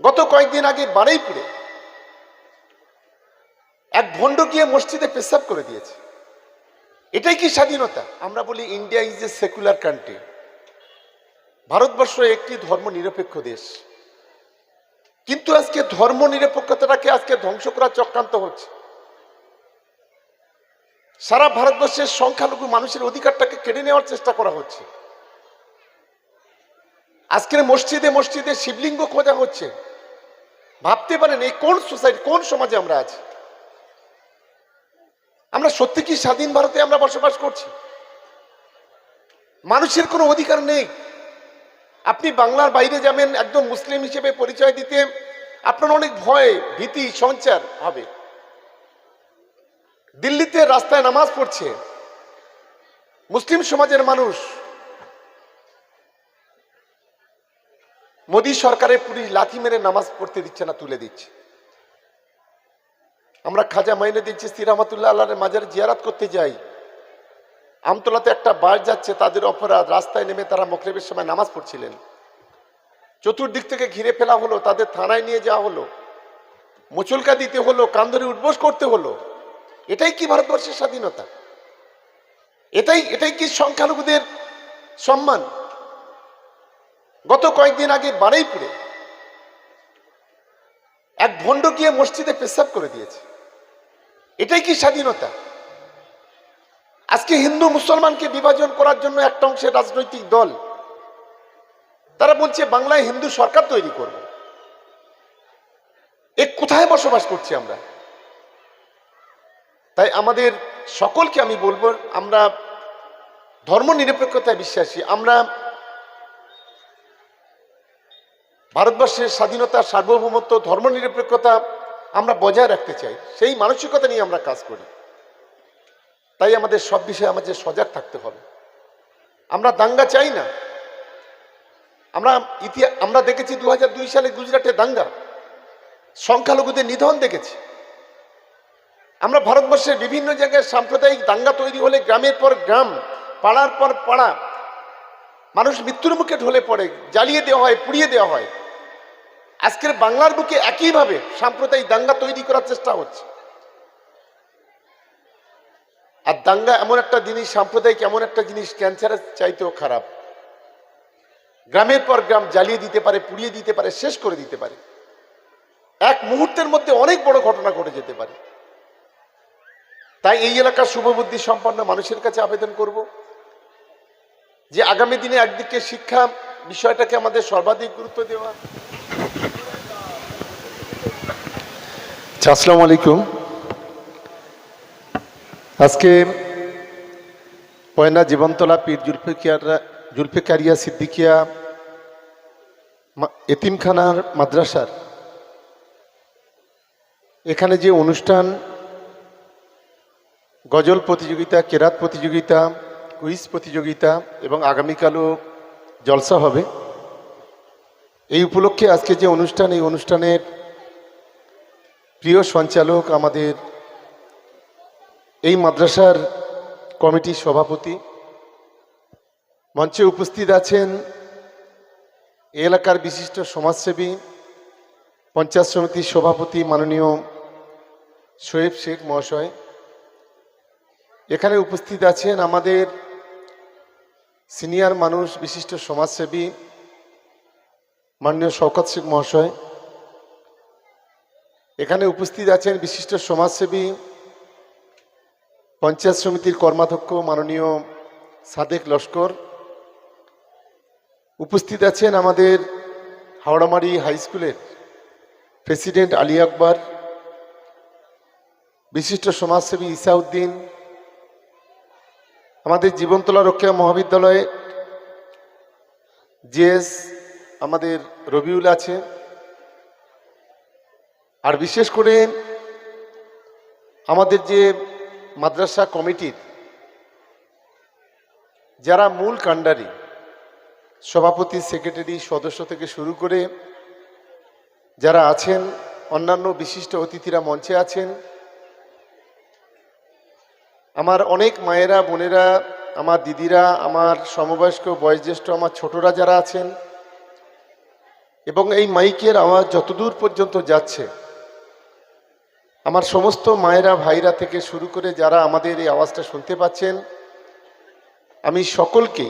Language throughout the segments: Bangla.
গত কয়েকদিন আগে বারুইপুরে এক ভণ্ড গিয়ে মসজিদে পেশাব করে দিয়েছে। এটাই কি স্বাধীনতা? আমরা বলি India is a secular country. Bharatvarsha একটি ধর্ম নিরপেক্ষ দেশ। কিন্তু আজকে ধর্ম নিরপেক্ষতাটাকে আজকে ধ্বংস করার চক্রান্ত হচ্ছে। সারা ভারতবর্ষের সংখ্যালঘু মানুষের অধিকারটাকে কেড়ে নেওয়ার চেষ্টা করা হচ্ছে। আজকের মসজিদে মসজিদে শিবলিঙ্গ খোঁজা হচ্ছে। ভাবতে পারেন এই কোন সোসাইটি, কোন সমাজে আমরা আছি? আমরা সত্যি কি স্বাধীন ভারতে আমরা বসবাস করছি? মানুষের কোনো অধিকার নেই। আপনি বাংলার বাইরে যাবেন একদম মুসলিম হিসেবে পরিচয় দিতে আপনার অনেক ভয়, ভীতি, সঞ্চার হবে। দিল্লিতে রাস্তায় নামাজ পড়ছে। মুসলিম সমাজের মানুষ মোদী সরকারের পুলিশ লাথি মেরে নামাজ পড়তে দিচ্ছে না, তুলে দিচ্ছে। আমরা খাজা মাইনে দিচ্ছি রহমতুল্লাহ আল্লাহর মাজারে জিয়ারাত করতে যাই। আমতলাতে একটা বাস যাচ্ছে, তাদের অপরাধ, রাস্তায় নেমে তারা মকরেবের সময় নামাজ পড়ছিলেন। চতুর্দিক থেকে ঘিরে ফেলা হলো, তাদের থানায় নিয়ে যাওয়া হলো। মুচলকা দিতে হলো, কান ধরে উঠবোস করতে হলো। এটাই কি ভারতবর্ষের স্বাধীনতা? এটাই এটাই কি সংখ্যালঘুদের সম্মান? গত কয়েকদিন আগে বারুইপুরে এক ভণ্ড গিয়ে মসজিদে পেশাব করে দিয়েছে। এটাই কি স্বাধীনতা? আজকে হিন্দু মুসলমানকে বিভাজন করার জন্য একটা অংশের রাজনৈতিক দল, তারা বলছে বাংলায় হিন্দু সরকার তৈরি করব। এ কোথায় বসবাস করছি আমরা? তাই আমাদের সকলকে আমি বলব, আমরা ধর্ম নিরপেক্ষতায় বিশ্বাসী, আমরা ভারতবর্ষের স্বাধীনতা, সার্বভৌমত্ব ধর্ম নিরপেক্ষতা আমরা বজায় রাখতে চাই, সেই মানসিকতা নিয়ে আমরা কাজ করি। তাই আমাদের সব বিষয়ে আমাদের সজাগ থাকতে হবে। আমরা দাঙ্গা চাই না। আমরা ইতিহাস আমরা দেখেছি দু সালে গুজরাটে দাঙ্গা। সংখ্যালঘুদের নিধন দেখেছি। আমরা ভারতবর্ষের বিভিন্ন জায়গায় সাম্প্রদায়িক দাঙ্গা তৈরি হলে গ্রামের পর গ্রাম, পাড়ার পর পাড়া, মানুষ মৃত্যুর মুখে ঢলে পড়ে, জ্বালিয়ে দেওয়া হয়, পুড়িয়ে দেওয়া হয়। আজকের বাংলার বুকে একইভাবে সাম্প্রদায়িক দাঙ্গা তৈরি করার চেষ্টা হচ্ছে। আর দাঙ্গা এমন একটা জিনিস, সাম্প্রদায়িক এমন একটা জিনিস, ক্যান্সারের চাইতেও খারাপ। গ্রামের পর গ্রাম জ্বালিয়ে দিতে পারে, পুড়িয়ে দিতে পারে, শেষ করে দিতে পারে। এক মুহূর্তের মধ্যে অনেক বড় ঘটনা ঘটে যেতে পারে। তাই এই এলাকার শুভবুদ্ধি সম্পন্ন মানুষের কাছে আবেদন করব যে আগামী দিনে একদিকে শিক্ষা বিষয়টাকে আমাদের সর্বাধিক গুরুত্ব দেওয়া। আচ্ছা, আসসালামু আলাইকুম। আজকে পয়না জীবনতলা পীর জুলফিকার জুলফিকারিয়া সিদ্দিকিয়া এতিমখানার মাদ্রাসার এখানে যে অনুষ্ঠান গজল প্রতিযোগিতা কেরাত প্রতিযোগিতা কুইজ প্রতিযোগিতা এবং আগামীকালও জলসা হবে। এই উপলক্ষে আজকে যে অনুষ্ঠান, এই অনুষ্ঠানের প্রিয় সঞ্চালক আমাদের এই মাদ্রাসার কমিটির সভাপতি মঞ্চে উপস্থিত আছেন এলাকার বিশিষ্ট সমাজসেবী, পঞ্চায়েত সমিতির সভাপতি মাননীয় শোয়েব শেখ মহাশয়। এখানে উপস্থিত আছেন আমাদের সিনিয়র মানুষ, বিশিষ্ট সমাজসেবী, মাননীয় শওকত শেখ মহাশয়। এখানে উপস্থিত আছেন বিশিষ্ট সমাজসেবী, পঞ্চায়েত সমিতির কর্মাধ্যক্ষ মাননীয় সাদেক লস্কর। উপস্থিত আছেন আমাদের হাওড়ামারি হাই স্কুলের প্রেসিডেন্ট আলী আকবর, বিশিষ্ট সমাজসেবী ইসাউদ্দিন আমাদের জীবনতলা রক্ষা মহাবিদ্যালয়ে জিএস আমাদের রবিউল আছে। আর বিশেষ করে আমাদের যে মাদ্রাসা কমিটির, যারা মূল কাণ্ডারি, সভাপতি, সেক্রেটারি, সদস্য থেকে শুরু করে যারা আছেন, অন্যান্য বিশিষ্ট অতিথিরা মঞ্চে আছেন আমার অনেক মায়েরা, বোনেরা, আমার দিদিরা, আমার সমবয়স্ক, বয়োজ্যেষ্ঠ, আমার ছোটরা যারা আছেন, এবং এই মাইকের আওয়াজ যতদূর পর্যন্ত যাচ্ছে, আমার সমস্ত মায়েরা, ভাইরা থেকে শুরু করে যারা আমাদের এই আওয়াজটা শুনতে পাচ্ছেন, আমি সকলকে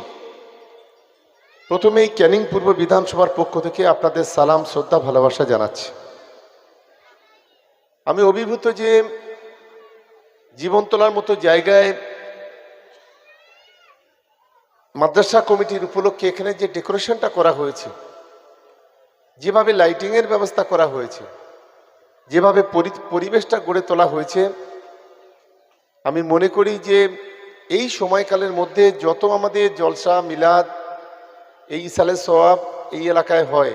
প্রথমেই ক্যানিং পূর্ব বিধানসভার পক্ষ থেকে আপনাদের সালাম, শ্রদ্ধা, ভালোবাসা জানাচ্ছি। আমি অভিভূত যে জীবনতলার মতো জায়গায় মাদ্রাসা কমিটির উপলক্ষে এখানে যে ডেকোরেশনটা করা হয়েছে, যেভাবে লাইটিংয়ের ব্যবস্থা করা হয়েছে, যেভাবে পরি- পরিবেশটা গড়ে তোলা হয়েছে, আমি মনে করি যে এই সময়কালের মধ্যে যত আমাদের জলসা, মিলাদ, এই ইসালে সোয়াব এই এলাকায় হয়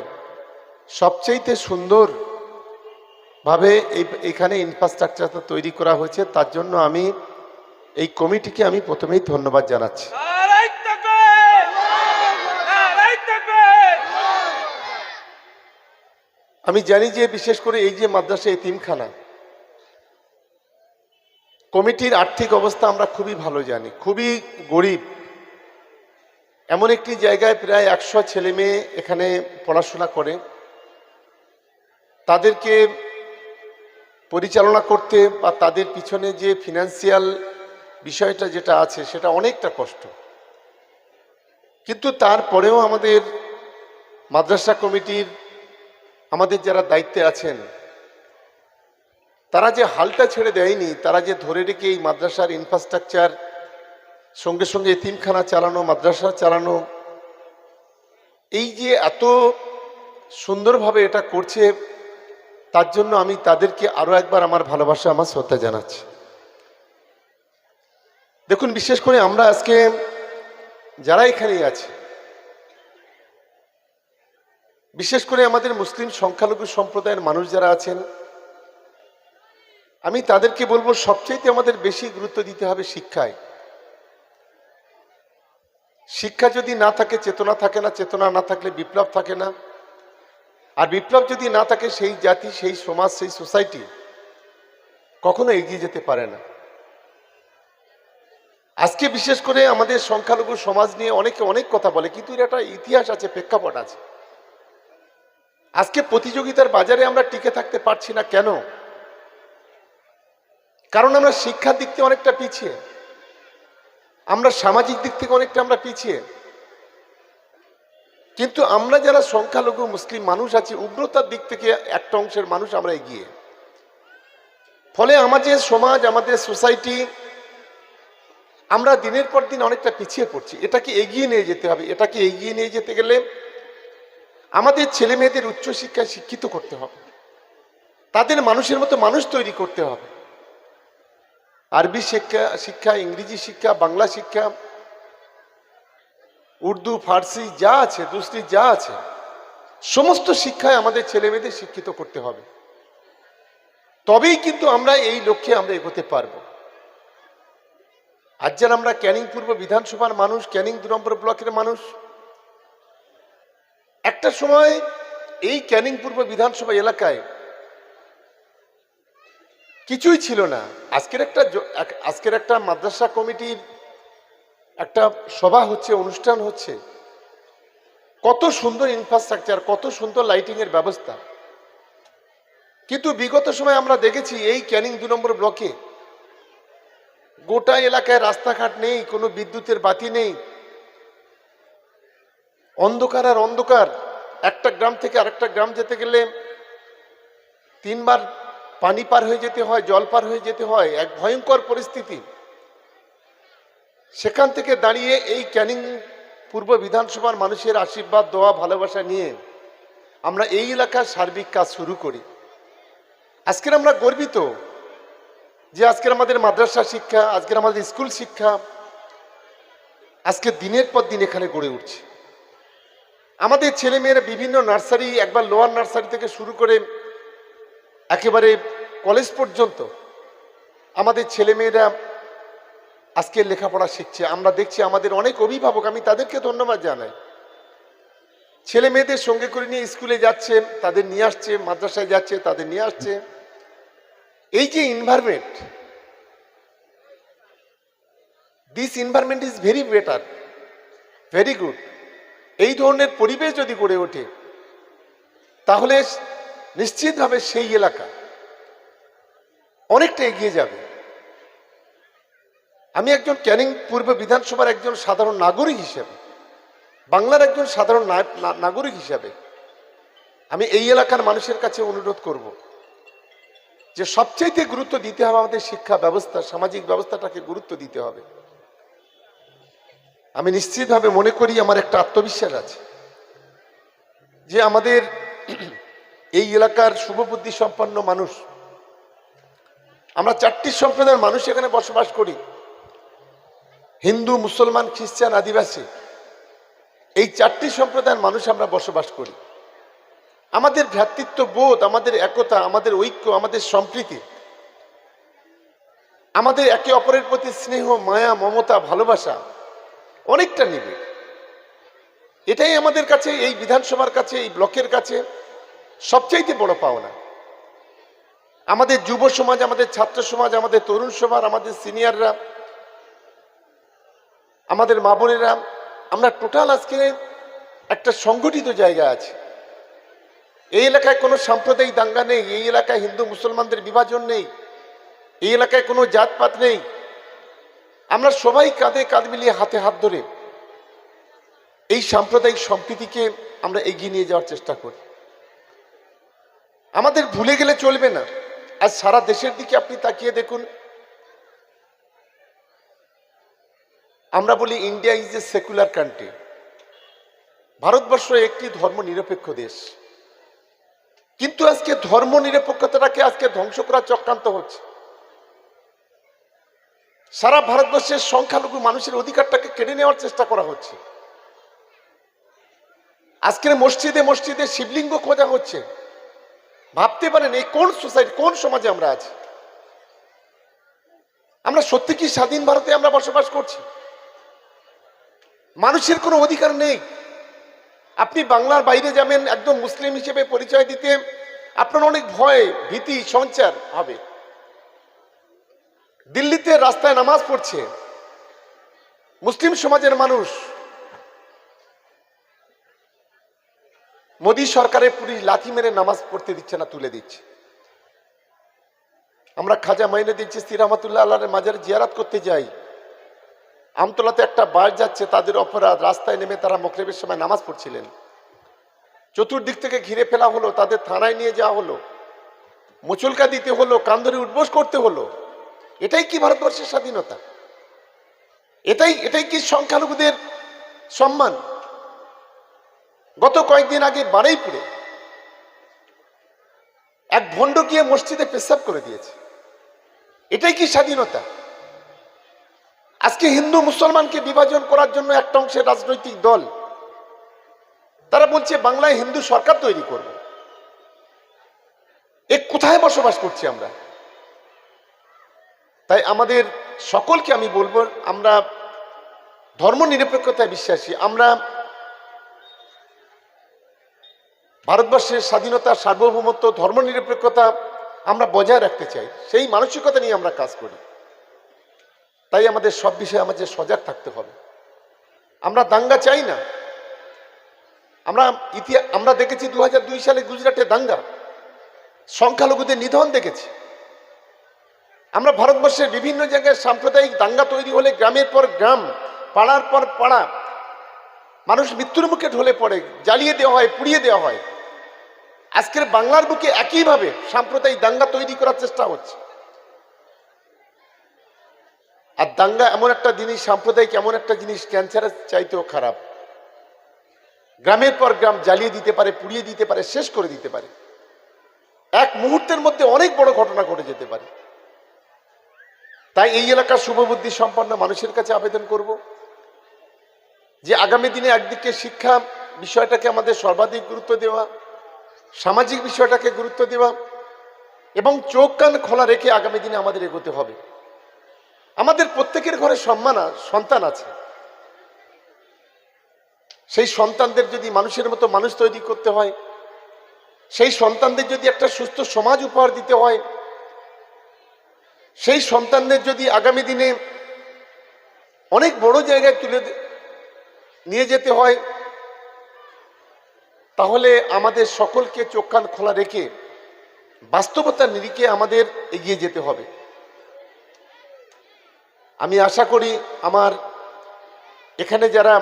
সবচেয়েতে সুন্দর ভাবে এই, এখানে ইনফ্রাস্ট্রাকচারটা তৈরি করা হয়েছে, তার জন্য আমি এই কমিটিকে আমি প্রথমেই ধন্যবাদ জানাচ্ছি! আমি জানি যে, বিশেষ করে এই যে মাদ্রাসা এতিমখানা, কমিটির আর্থিক অবস্থা আমরা খুবই ভালো জানি, খুবই গরিব এমন একটি জায়গায় প্রায় একশো ছেলে মেয়ে এখানে পড়াশোনা করে তাদেরকে পরিচালনা করতে বা তাদের পিছনে যে ফিনান্সিয়াল বিষয়টা যেটা আছে, সেটা অনেকটা কষ্ট। কিন্তু তারপরেও আমাদের মাদ্রাসা কমিটির আমাদের যারা দায়িত্বে আছেন, তারা যে হালটা ছেড়ে দেয়নি, তারা যে ধরে রেখে এই মাদ্রাসার ইনফ্রাস্ট্রাকচার সঙ্গে সঙ্গে এতিমখানা চালানো, মাদ্রাসা চালানো, এই যে এত সুন্দরভাবে এটা করছে তার জন্য আমি তাদেরকে আরও একবার আমার ভালোবাসা, আমার শ্রদ্ধা জানাচ্ছি। দেখুন, বিশেষ করে আমরা আজকে যারা এখানে আছে, বিশেষ করে আমাদের মুসলিম সংখ্যালঘু সম্প্রদায়ের মানুষ যারা আছেন, আমি তাদেরকে বলব সবচেয়ে আমাদের বেশি গুরুত্ব দিতে হবে শিক্ষায়। শিক্ষা যদি না থাকে, চেতনা থাকে না, চেতনা না থাকলে বিপ্লব থাকে না। আর বিপ্লব যদি না থাকে, সেই জাতি, সেই সমাজ, সেই সোসাইটি কখনো এগিয়ে যেতে পারে না। আজকে বিশেষ করে আমাদের সংখ্যালঘু সমাজ নিয়ে অনেকে অনেক কথা বলে, কিন্তু এর একটা ইতিহাস আছে, প্রেক্ষাপট আছে। আজকে প্রতিযোগিতার বাজারে আমরা টিকে থাকতে পারছি না কেন? কারণ আমরা শিক্ষার দিক থেকে অনেকটা পিছিয়ে। আমরা সামাজিক দিক থেকে অনেকটা আমরা পিছিয়ে। কিন্তু আমরা যারা সংখ্যালঘু মুসলিম মানুষ আছি, উগ্রতার দিক থেকে একটা অংশের মানুষ আমরা এগিয়ে। ফলে আমাদের সমাজ, আমাদের সোসাইটি, আমরা দিনের পর দিন অনেকটা পিছিয়ে পড়ছি। এটাকে এগিয়ে নিয়ে যেতে হবে। এটাকে এগিয়ে নিয়ে যেতে গেলে আমাদের ছেলে মেয়েদের উচ্চশিক্ষায় শিক্ষিত করতে হবে। তাদের মানুষের মতো মানুষ তৈরি করতে হবে। আরবি শিক্ষা শিক্ষা, ইংরেজি শিক্ষা, বাংলা শিক্ষা উর্দু, ফার্সি যা আছে দুসরি যা আছে, সমস্ত শিক্ষায় আমাদের ছেলে মেয়েদের শিক্ষিত করতে হবে। তবেই কিন্তু আমরা এই লক্ষ্যে আমরা এগোতে পারব। আজ যেন আমরা ক্যানিং পূর্ব বিধানসভার মানুষ, ক্যানিং দু নম্বর ব্লকের মানুষ, একটা সময় এই ক্যানিং পূর্ব বিধানসভা এলাকায় কিছুই ছিল না। আজকের একটা আজকের একটা মাদ্রাসা কমিটির একটা সভা হচ্ছে, অনুষ্ঠান হচ্ছে। কত সুন্দর ইনফ্রাস্ট্রাকচার কত সুন্দর লাইটিং এর ব্যবস্থা। কিন্তু বিগত সময় আমরা দেখেছি এই ক্যানিং দু নম্বর ব্লকে গোটা এলাকায় রাস্তাঘাট নেই, কোনো বিদ্যুতের বাতি নেই। অন্ধকার আর অন্ধকার, একটা গ্রাম থেকে আরেকটা গ্রাম যেতে গেলে তিনবার পানি পার হয়ে যেতে হয়, জল পার হয়ে যেতে হয়, এক ভয়ঙ্কর পরিস্থিতি। সেখান থেকে দাঁড়িয়ে এই ক্যানিং পূর্ব বিধানসভার মানুষের আশীর্বাদ, দোয়া, ভালোবাসা নিয়ে আমরা এই এলাকার সার্বিক কাজ শুরু করি। আজকের আমরা গর্বিত যে আজকের আমাদের মাদ্রাসা শিক্ষা, আজকের আমাদের স্কুল শিক্ষা আজকে দিনের পর দিন এখানে গড়ে উঠছে। আমাদের ছেলেমেয়েরা বিভিন্ন নার্সারি, একবার লোয়ার নার্সারি থেকে শুরু করে একেবারে কলেজ পর্যন্ত আমাদের ছেলেমেয়েরা আজকে লেখাপড়া শিখছে, আমরা দেখছি আমাদের অনেক অভিভাবক, আমি তাদেরকে ধন্যবাদ জানাই। ছেলে মেয়েদের সঙ্গে করে নিয়ে স্কুলে যাচ্ছে, তাদের নিয়ে আসছে, মাদ্রাসায় যাচ্ছে, তাদের নিয়ে আসছে। এই যে environment this environment is very better very good এই ধরনের পরিবেশ যদি গড়ে ওঠে, তাহলে নিশ্চিতভাবে সেই এলাকা অনেকটা এগিয়ে যাবে। আমি একজন ক্যানিং পূর্ব বিধানসভার একজন সাধারণ নাগরিক হিসেবে, বাংলার একজন সাধারণ নাগরিক হিসেবে, আমি এই এলাকার মানুষের কাছে অনুরোধ করব যে সবচাইতে গুরুত্ব দিতে হবে আমাদের শিক্ষা ব্যবস্থা, সামাজিক ব্যবস্থাটাকে গুরুত্ব দিতে হবে। আমি নিশ্চিতভাবে মনে করি আমার একটা আত্মবিশ্বাস আছে যে আমাদের এই এলাকার শুভবুদ্ধি সম্পন্ন মানুষ, আমরা চারটি সম্প্রদায়ের মানুষ এখানে বসবাস করি। হিন্দু, মুসলমান, খ্রিস্টান, আদিবাসী, এই চারটি সম্প্রদায়ের মানুষ আমরা বসবাস করি। আমাদের ভ্রাতৃত্ব বোধ আমাদের একতা, আমাদের ঐক্য, আমাদের সম্প্রীতি, আমাদের একে অপরের প্রতি স্নেহ, মায়া, মমতা, ভালোবাসা অনেকটা নিবে এটাই আমাদের কাছে, এই বিধানসভার কাছে, এই ব্লকের কাছে সবচাইতে বড় পাওনা। আমাদের যুব সমাজ, আমাদের ছাত্র সমাজ, আমাদের তরুণ সমাজ, আমাদের সিনিয়ররা আমাদের মা বোনেরা, আমরা টোটাল আজকে একটা সংগঠিত জায়গা আছে। এই এলাকায় কোনো সাম্প্রদায়িক দাঙ্গা নেই, এই এলাকায় হিন্দু মুসলমানদের বিভাজন নেই, এই এলাকায় কোনো জাতপাত নেই। আমরা সবাই কাঁধে কাঁধ মিলিয়ে হাতে হাত ধরে এই সাম্প্রদায়িক সম্প্রীতিকে আমরা এগিয়ে নিয়ে যাওয়ার চেষ্টা করি। আমাদের ভুলে গেলে চলবে না। আজ সারা দেশের দিকে আপনি তাকিয়ে দেখুন আমরা বলি India is a secular country Bharatvarsha একটি ধর্ম নিরপেক্ষ দেশ। কিন্তু আজকে ধর্ম নিরপেক্ষতাটাকে আজকে ধ্বংস করার চক্রান্ত হচ্ছে। সারা ভারতবর্ষের সংখ্যালঘু মানুষের অধিকারটাকে কেড়ে নেওয়ার চেষ্টা করা হচ্ছে। আজকের মসজিদে মসজিদে শিবলিঙ্গ খোঁজা হচ্ছে। ভাবতে পারেন এই কোন সোসাইটি, কোন সমাজে আমরা আছি? আমরা সত্যি কি স্বাধীন ভারতে আমরা বসবাস করছি? মানুষের কোনো অধিকার নেই। আপনি বাংলার বাইরে যাবেন, একদম মুসলিম হিসেবে পরিচয় দিতে আপনার অনেক ভয়, ভীতি, সঞ্চার হবে। দিল্লিতে রাস্তায় নামাজ পড়ছে। মুসলিম সমাজের মানুষ। মোদী সরকারের পুলিশ লাথি মেরে নামাজ পড়তে দিচ্ছে না, তুলে দিচ্ছে। আমরা খাজা মাইনে দিচ্ছি শ্রীরামতুল্লাহ আল্লাহর মাজার জিয়ারাত করতে যাই। আমতলাতে একটা বাস যাচ্ছে, তাদের অপরাধ। রাস্তায় নেমে তারা মকরেবের সময় নামাজ পড়ছিলেন। চতুর্দিক থেকে ঘিরে ফেলা হলো, তাদের থানায় নিয়ে যাওয়া হলো। মুচলকা দিতে হলো কান্দরে উঠবোস করতে হলো। এটাই কি ভারতবর্ষের স্বাধীনতা? এটাই এটাই কি সংখ্যালঘুদের সম্মান? গত কয়েকদিন আগে বারুইপুরে এক ভণ্ড গিয়ে মসজিদে পেশাব করে দিয়েছে। এটাই কি স্বাধীনতা? আজকে হিন্দু মুসলমানকে বিভাজন করার জন্য একটা অংশের রাজনৈতিক দল, তারা বলছে বাংলায় হিন্দু সরকার তৈরি করব। এ কোথায় বসবাস করছি আমরা? তাই আমাদের সকলকে আমি বলব, আমরা ধর্ম নিরপেক্ষতায় বিশ্বাসী, আমরা ভারতবর্ষের স্বাধীনতা, সার্বভৌমত্ব, ধর্ম নিরপেক্ষতা আমরা বজায় রাখতে চাই। সেই মানসিকতা নিয়ে আমরা কাজ করি। তাই আমাদের সব বিষয়ে আমাদের সজাগ থাকতে হবে। আমরা দাঙ্গা চাই না। আমরা ইতিহাস, আমরা দেখেছি দু সালে গুজরাটে দাঙ্গা। সংখ্যালঘুদের নিধন দেখেছি। আমরা ভারতবর্ষের বিভিন্ন জায়গায় সাম্প্রদায়িক দাঙ্গা তৈরি হলে গ্রামের পর গ্রাম, পাড়ার পর পাড়া, মানুষ মৃত্যুর মুখে ঢলে পড়ে, জ্বালিয়ে দেওয়া হয়, পুড়িয়ে দেওয়া হয়। আজকের বাংলার বুকে একইভাবে সাম্প্রদায়িক দাঙ্গা তৈরি করার চেষ্টা হচ্ছে। আর দাঙ্গা এমন একটা জিনিস, সাম্প্রদায়িক এমন একটা জিনিস ক্যান্সারের চাইতেও খারাপ। গ্রামের পর গ্রাম জ্বালিয়ে দিতে পারে, পুড়িয়ে দিতে পারে, শেষ করে দিতে পারে। এক মুহূর্তের মধ্যে অনেক বড় ঘটনা ঘটে যেতে পারে। তাই এই এলাকার শুভবুদ্ধি সম্পন্ন মানুষের কাছে আবেদন করব যে আগামী দিনে একদিকে শিক্ষা বিষয়টাকে আমাদের সর্বাধিক গুরুত্ব দেওয়া, সামাজিক বিষয়টাকে গুরুত্ব দেওয়া এবং চোখ কান খোলা রেখে আগামী দিনে আমাদের এগোতে হবে। আমাদের প্রত্যেকের ঘরে সম্মান সন্তান আছে। সেই সন্তানদের যদি মানুষের মতো মানুষ তৈরি করতে হয়, সেই সন্তানদের যদি একটা সুস্থ সমাজ উপহার দিতে হয়, সেই সন্তানদের যদি আগামী দিনে অনেক বড় জায়গায় তুলে নিয়ে যেতে হয়, তাহলে আমাদের সকলকে চোখ কান খোলা রেখে বাস্তবতার নিরিখে আমাদের এগিয়ে যেতে হবে। আমি আশা করি আমার এখানে যারা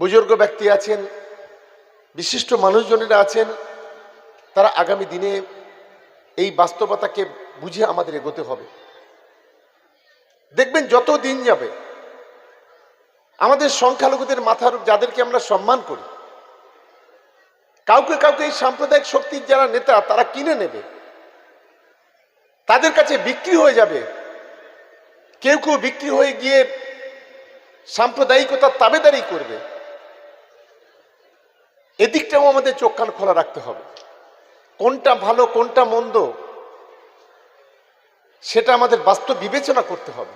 বুজুর্গ ব্যক্তি আছেন, বিশিষ্ট মানুষজনেরা আছেন, তারা আগামী দিনে এই বাস্তবতাকে বুঝে আমাদের এগোতে হবে। দেখবেন যত দিন যাবে, আমাদের সংখ্যালঘুদের মাথার যাদেরকে আমরা সম্মান করি, কাউকে কাউকে এই সাম্প্রদায়িক শক্তির যারা নেতা, তারা কিনে নেবে, তাদের কাছে বিক্রি হয়ে যাবে কেউ কেউ বিক্রি হয়ে গিয়ে সাম্প্রদায়িকতার তাবেদারি করবে। এদিকটাও আমাদের চোখ কান খোলা রাখতে হবে। কোনটা ভালো, কোনটা মন্দ, সেটা আমাদের বাস্তব বিবেচনা করতে হবে।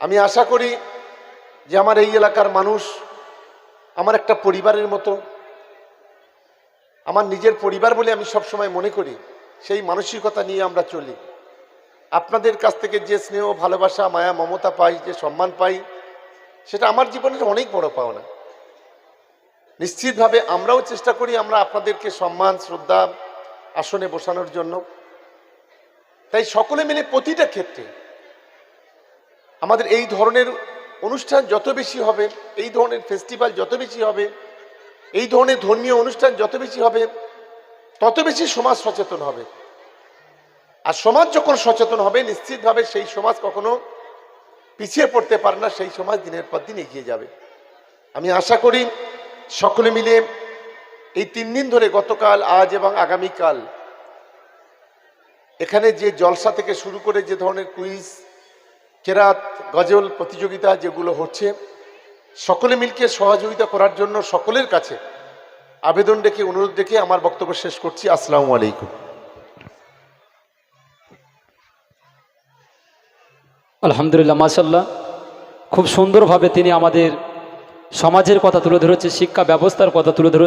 আমি আশা করি যে আমার এই এলাকার মানুষ, আমার একটা পরিবারের মতো, আমার নিজের পরিবার বলে আমি সবসময় মনে করি, সেই মানসিকতা নিয়ে আমরা চলি। আপনাদের কাছ থেকে যে স্নেহ, ভালোবাসা, মায়া, মমতা পাই, যে সম্মান পাই, সেটা আমার জীবনের অনেক বড় পাওনা। নিশ্চিতভাবে আমরাও চেষ্টা করি আমরা আপনাদেরকে সম্মান, শ্রদ্ধা, আসনে বসানোর জন্য। তাই সকলে মিলে প্রতিটা ক্ষেত্রে আমাদের এই ধরনের অনুষ্ঠান যত বেশি হবে, এই ধরনের ফেস্টিভ্যাল যত বেশি হবে, এই ধরনের ধর্মীয় অনুষ্ঠান যত বেশি হবে, তত বেশি সমাজ সচেতন হবে। আর সমাজ যখন সচেতন হবে, নিশ্চিতভাবে সেই সমাজ কখনো পিছিয়ে পড়তে পারে না, সেই সমাজ দিনের পর দিন এগিয়ে যাবে। আমি আশা করি সকলে মিলে এই তিন দিন ধরে গতকাল, আজ এবং আগামীকাল এখানে যে জলসা থেকে শুরু করে যে ধরনের কুইজ, কেরাত, গজল প্রতিযোগিতা যেগুলো হচ্ছে, সকলে মিলকে সহযোগিতা করার জন্য সকলের কাছে আবেদন রেখে অনুরোধ রেখে আমার বক্তব্য শেষ করছি। আসসালামু আলাইকুম। আলহামদুলিল্লাহ মাসাল্লাহ খুব সুন্দরভাবে তিনি আমাদের সমাজের কথা তুলে ধরেছে শিক্ষা ব্যবস্থার কথা তুলে ধরেছে